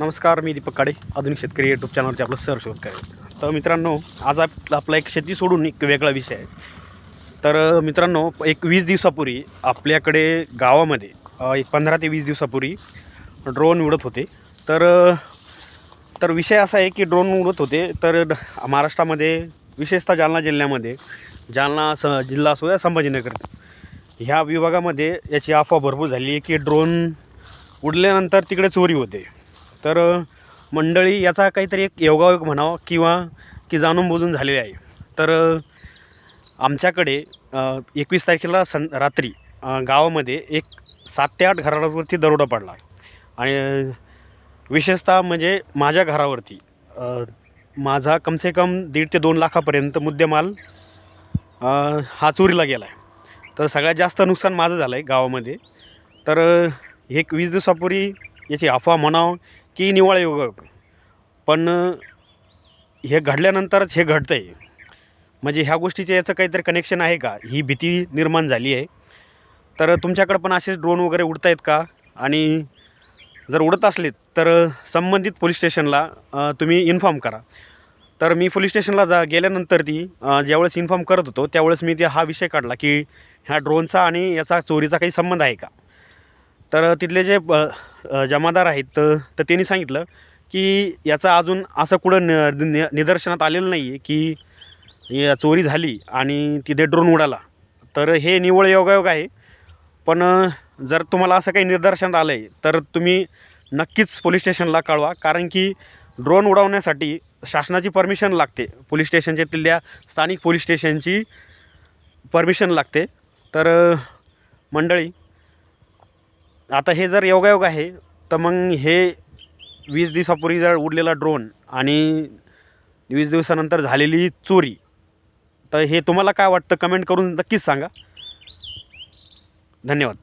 नमस्कार मी दीपक काडे आधुनिक शेतकरी यूट्यूब चॅनलवरचे आपलं सर शोध करेल. तर मित्रांनो आज आप आपला एक शेती सोडून एक वेगळा विषय आहे. तर मित्रांनो एक वीस दिवसापूर्वी आपल्याकडे गावामध्ये एक पंधरा ते वीस दिवसापूर्वी ड्रोन उडत होते. तर तर विषय असा आहे की ड्रोन उडत होते. तर महाराष्ट्रामध्ये विशेषतः जालना जिल्ह्यामध्ये जालना स जिल्हा असो या संभाजीनगर ह्या विभागामध्ये याची अफवा भरपूर झाली आहे की ड्रोन उडल्यानंतर तिकडे चोरी होते. तर मंडळी याचा काहीतरी एक योगायोग म्हणावा किंवा की जाणून बुजून झालेली आहे. तर आमच्याकडे एकवीस तारखेला सं रात्री गावामध्ये एक सात ते आठ घरावरती दरोडा पडला. आणि विशेषतः म्हणजे माझ्या घरावरती माझा कमसे कम दीड ते दोन लाखापर्यंत मुद्देमाल हा चोरीला गेला आहे तर सगळ्यात जास्त नुकसान माझं झालं आहे गावामध्ये. तर एक वीस दिवसापूर्वी याची अफवा म्हणावं की निवाळ योग. पण हे घडल्यानंतरच हे घडतं आहे म्हणजे ह्या गोष्टीचे याचं काहीतरी कनेक्शन आहे का? ही भीती निर्माण झाली आहे. तर तुमच्याकडं पण असेच ड्रोन वगैरे उडत आहेत का? आणि जर उडत असलेत तर संबंधित पोलीस स्टेशनला तुम्ही इन्फॉर्म करा. तर मी पोलीस स्टेशनला जा गेल्यानंतर ती ज्यावेळेस इन्फॉर्म करत होतो त्यावेळेस मी ते हा विषय काढला की ह्या ड्रोनचा आणि याचा चोरीचा काही संबंध आहे का? तर तिथले जे जमादार आहेत तर तर त्यांनी सांगितलं की याचा अजून असं कुठं न निदर्शनात आलेलं नाही आहे की या चोरी झाली आणि तिथे ड्रोन उडाला. तर हे निव्वळ योगायोग आहे. पण जर तुम्हाला असं काही निदर्शनात आलं आहे तर तुम्ही नक्कीच पोलीस स्टेशनला कळवा. कारण की ड्रोन उडवण्यासाठी शासनाची परमिशन लागते. पोलीस स्टेशनच्या तिथल्या स्थानिक पोलीस स्टेशनची परमिशन लागते. तर मंडळी आता हे जर योगायोग आहे तर मग हे वीस दिवसापूर्वी जर उडलेला ड्रोन आणि वीस दिवसानंतर झालेली चोरी तर हे तुम्हाला काय वाटतं? कमेंट करून नक्कीच सांगा. धन्यवाद.